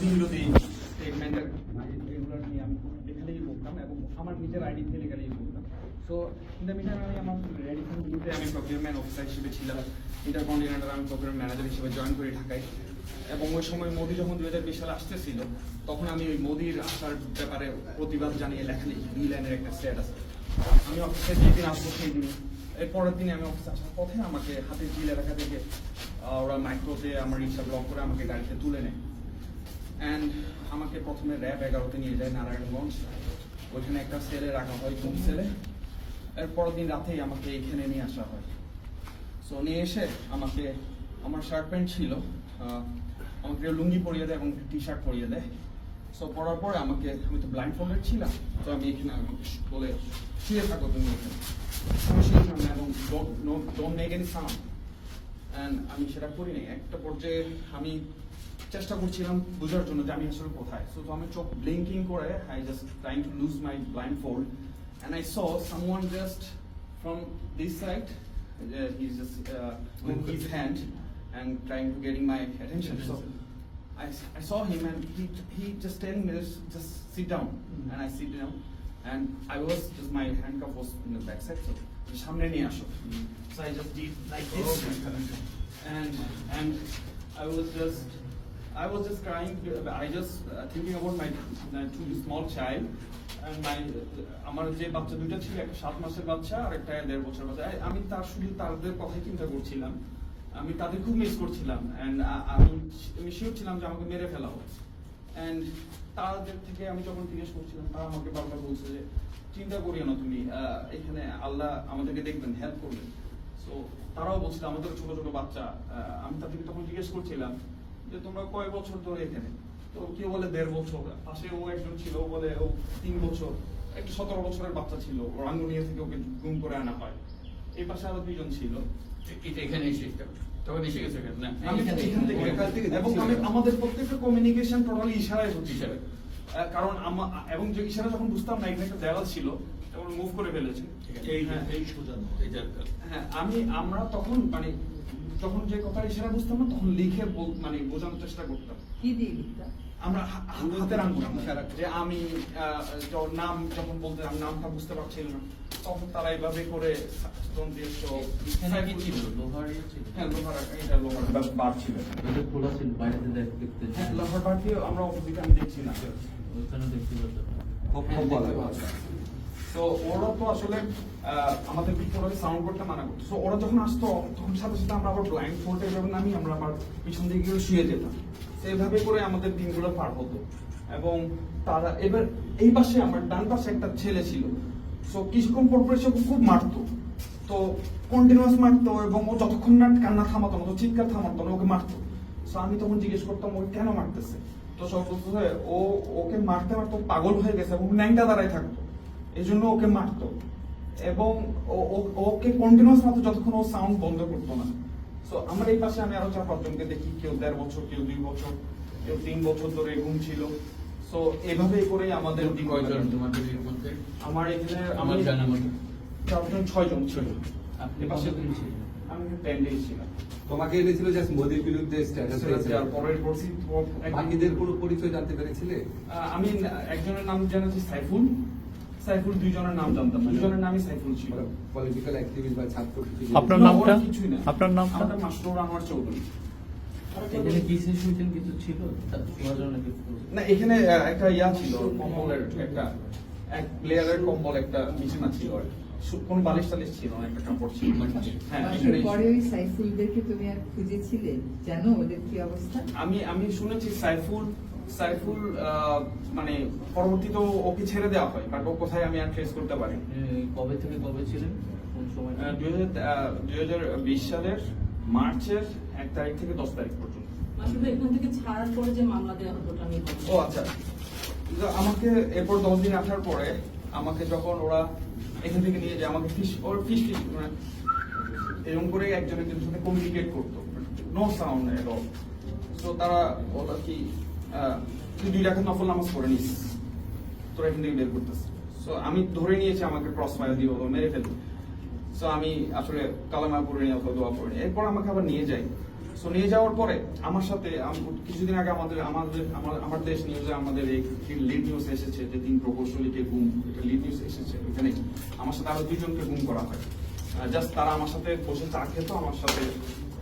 বিরোধী স্টেটমেন্টের এগুলো নিয়ে আমি এবং আমার আমি আমার হিসেবে ছিলাম। আমি ম্যানেজার হিসেবে জয়েন এবং ওই সময় মোদি যখন দুই হাজার বিশ সালে আসতেছিল, তখন আমি ওই মোদির আসার ব্যাপারে প্রতিবাদ জানিয়ে লেখা লিখি দুই লাইনের একটা স্ট্যাটাস আমি অফিসে যেদিন আসব সেই দিন এর পরের দিনে আমি অফিসে আসার পথে আমাকে হাতের জিল এলাকা থেকে ওরা মাইক্রোতে আমার রিক্সা ব্লক করে আমাকে গাড়িতে তুলে নেয়। অ্যান্ড আমাকে প্রথমে র্যাব এগারোতে নিয়ে যায় নারায়ণগঞ্জ। ওইখানে একটা সেলে রাখা হয় ঘুম সেলে এর পরের দিন রাতেই আমাকে এখানে নিয়ে আসা হয়। সো নিয়ে এসে আমাকে, আমার শার্ট প্যান্ট ছিল আমাকে লুঙ্গি পরিয়ে দেয় এবং টি শার্ট পরিয়ে দেয়। সো পরার পরে আমাকে, আমি তো ব্লাইন্ড ফোল্ডেড ছিলাম, তো আমি এখানে আমাকে বলে, শুয়ে থাকো তুমি এখানে। এবং don't make any sound and আমি সেটা করি একটা পর্যায়ে আমি চেষ্টা করছিলাম বোঝার জন্য যে আমি আসলে কোথায় সো তো আমি চোখ ব্লিঙ্কিং করে I just trying to lose my blindfold and I saw someone just from this side just uh, with his hand and trying to getting my attention. So I, I saw him and he he just telling me just sit down and I sit down and I was just my handcuff was in the back side so সামনে নিয়ে আসো so I just did like this and and I was just I was just crying I just uh, thinking about my uh, two small child my আমার যে বাচ্চা ছিল একটা সাত মাসের বাচ্চা আর একটা দেড় বছর বাচ্চা। আমি তার শুধু তাদের কথাই চিন্তা করছিলাম। আমি তাদের খুব মিস করছিলাম। আমি শিওর ছিলাম যে আমাকে মেরে ফেলা হবে এন্ড তাদের থেকে আমি যখন জিজ্ঞেস করছিলাম তারা আমাকে বারবার বলছে যে চিন্তা করিও না তুমি এখানে আল্লাহ আমাদেরকে দেখবেন হেল্প করবেন। সো তারাও বলছিল আমাদের ছোট ছোট বাচ্চা। আমি তাদেরকে তখন জিজ্ঞেস করছিলাম যে তোমরা কয় বছর ধরে এখানে? তো কেউ বলে দেড় বছর। পাশে ও একজন ছিল ও বলে ও তিন বছর। একটা সতেরো বছরের বাচ্চা ছিল। রাঙ্গুনিয়া থেকে ওকে গুম করে আনা হয়। এই পাশে আরও দুইজন ছিল। এখানে এসে তখন এসে গেছে না? আমি এখান থেকে এখান থেকে। এবং আমি আমাদের প্রত্যেকটা কমিউনিকেশন টোটালি ইশারায় হচ্ছে। ইশারায়। কারণ এবং যে ইশারা যখন বুঝতাম না এখানে একটা দেওয়াল ছিল তখন মুভ করে ফেলেছে। এই হ্যাঁ। এই সোজা হ্যাঁ আমি আমরা তখন মানে যখন যে কথা ইশারা বুঝতাম না তখন লিখে মানে বোঝানোর চেষ্টা করতাম। কি দিয়ে লিখতা? আমরা হাতের আঙ্গুল যে আমি নাম যখন বলতে নামটা বুঝতে না তখন তারা এইভাবে করে হ্যাঁ আমরা অপোজিট আমি দেখছি না। ওখানে দেখতে পাচ্ছি। তো ওরা তো আসলে আমাদের ভিতরে সাউন্ড করতে মানা করতো। So, ওরা যখন আসতো তখন সাথে সাথে আমরা আবার ব্লাইন্ড ফোল্ডে এভাবে নামি আমরা আবার পিছন দিকে গিয়ে শুয়ে যেতাম। তো এভাবে করে আমাদের দিনগুলো পার হতো। এবং তারা এবার এই পাশে আমার ডান পাশে একটা ছেলে ছিল। সো কিছুক্ষণ পর পর সে খুব মারতো। তো কন্টিনিউয়াস মারতো এবং ও যতক্ষণ না কান্না থামাতো না তো চিৎকার থামাতো না ওকে মারতো। সো আমি তখন জিজ্ঞেস করতাম ওকে কেন মারতেছে? তো সব বলতেছে ও ওকে মারতে মারতে পাগল হয়ে গেছে এবং ন্যাংটা দাঁড়ায় থাকতো। এই জন্য ওকে মারতো। এবং ওকে কন্টিনিউয়াস মারতো যতক্ষণ ও সাউন্ড বন্ধ করতো না। সো আমার এই পাশে আমি আরও চার পাঁচজনকে দেখি কেউ দেড় বছর কেউ দুই বছর কেউ তিন বছর ধরে ঘুম ছিল। সো এভাবেই করে আমাদের কয়জন তোমাদের মধ্যে? আমার এখানে আমার জানা মতো। চারজন ছয়জন ছিল। আপনি পাশে ছিলেন? আমি টেন ডেজ ছিলাম। তোমাকে এনেছিল জাস্ট মোদির বিরুদ্ধে স্ট্যাটাস আর পরের পরশি বাকিদের কোনো পরিচয় জানতে পেরেছিলে? আহ, আমি একজনের নাম জানাচ্ছি সাইফুল। সাইফুল দুইজনের নাম জানতাম না। দুজনের নামই সাইফুল ছিল। পলিটিক্যাল অ্যাক্টিভিস্ট বা ছাত্র আপনার নামটা? কিছুই না। আপনার নামটা? আমাদের মাসরুর আনোয়ার চৌধুরী। এখানে কি সিচুয়েশন কিছু ছিল? তার শোনার জন্য নাকি না এখানে একটা ইয়া ছিল কম্বলের একটা এক লেয়ারের কম্বল একটা বিছানা ছিল আর কি। বালিশ টালিশ ছিল না একটা কাপড় ছিল। হ্যাঁ পরে ওই সাইফুলদেরকে তুমি আর খুঁজেছিলে? জানো ওদের কি অবস্থা? আমি আমি শুনেছি সাইফুল সাইফুল মানে পরবর্তীতে ওকে ছেড়ে দেওয়া হয় ও কোথায় আমি আর ট্রেস করতে পারি কবে থেকে কবে ছিলেন? কোন সময় দুই হাজার বিশ সালের মার্চের এক তারিখ থেকে দশ তারিখ পর্যন্ত। আসলে এখান থেকে ছাড়ার পরে যে মামলা দেওয়া হতো আমি ও আচ্ছা। আমাকে এরপর দশ দিন আসার পরে আমাকে যখন ওরা এখান থেকে নিয়ে যায় আমাকে ফিস ওর ফিস ফিস মানে এরকম করে একজন একজনের সাথে কমিউনিকেট করতো no sound at all so তারা ওটা কি তুই দুই রাখার নফল নামাজ পড়ে নিস। তোরা এখান থেকে বের করতেছে সো আমি ধরে নিয়েছি আমাকে ক্রস ফায়ার দিয়ে ওরা মেরে ফেলবে। সো আমি আসলে কালামা পড়ে নিয়ে অথবা দোয়া পড়ে নিই এরপর আমাকে আবার নিয়ে যাই সো নিয়ে যাওয়ার পরে আমার সাথে কিছুদিন আগে আমাদের আমাদের আমার আমার দেশ নিউজে আমাদের এই লিড নিউজ এসেছে যে তিন প্রকৌশলীকে গুম এটা লিড নিউজ এসেছে ওখানে। আমার সাথে আরও দুইজনকে গুম করা হয়। জাস্ট তারা আমার সাথে বসে চা খেত, আমার সাথে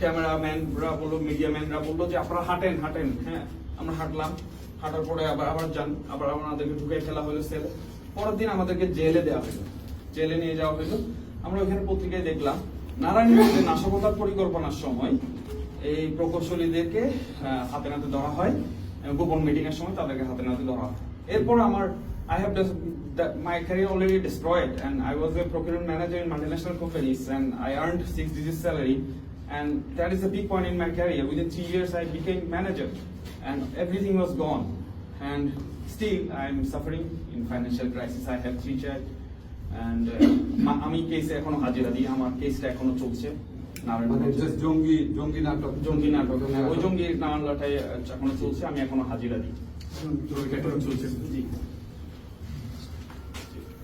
ক্যামেরাম্যানরা বলল মিডিয়াম্যানরা বলল যে আপনারা হাঁটেন হাঁটেন হ্যাঁ আমরা হাঁটলাম। হাঁটার পরে আবার আবার যান, আবার আমাদেরকে ঢুকে ফেলা হলো সেলে পরের দিন আমাদেরকে জেলে দেওয়া হলো। জেলে নিয়ে যাওয়া হলো। আমরা ওখানে পত্রিকায় দেখলাম, নারায়ণগঞ্জে নাশকতার পরিকল্পনার সময় এই প্রকৌশলীদেরকে হাতে নাতে ধরা হয় গোপন মিটিং এর সময় তাদেরকে হাতে নাতে ধরা হয়। এরপর আমার I have just that my career already destroyed and I was a procurement manager in multinational companies and I earned six digit salary and that is a big point in my career. Within three years I became manager and everything was gone and still I am suffering in financial crisis. I have three child and uh, আমি কেসে এখনও হাজিরা দিই আমার কেসটা এখনও চলছে মানে জঙ্গি জঙ্গি নাটক জঙ্গি নাটক হ্যাঁ, ওই জঙ্গি মামলাটাই এখনও চলছে আমি এখনও হাজিরা দিই জি পাশাপাশি এখন যদি ওইখানের সেলে যে লেখাটা আছে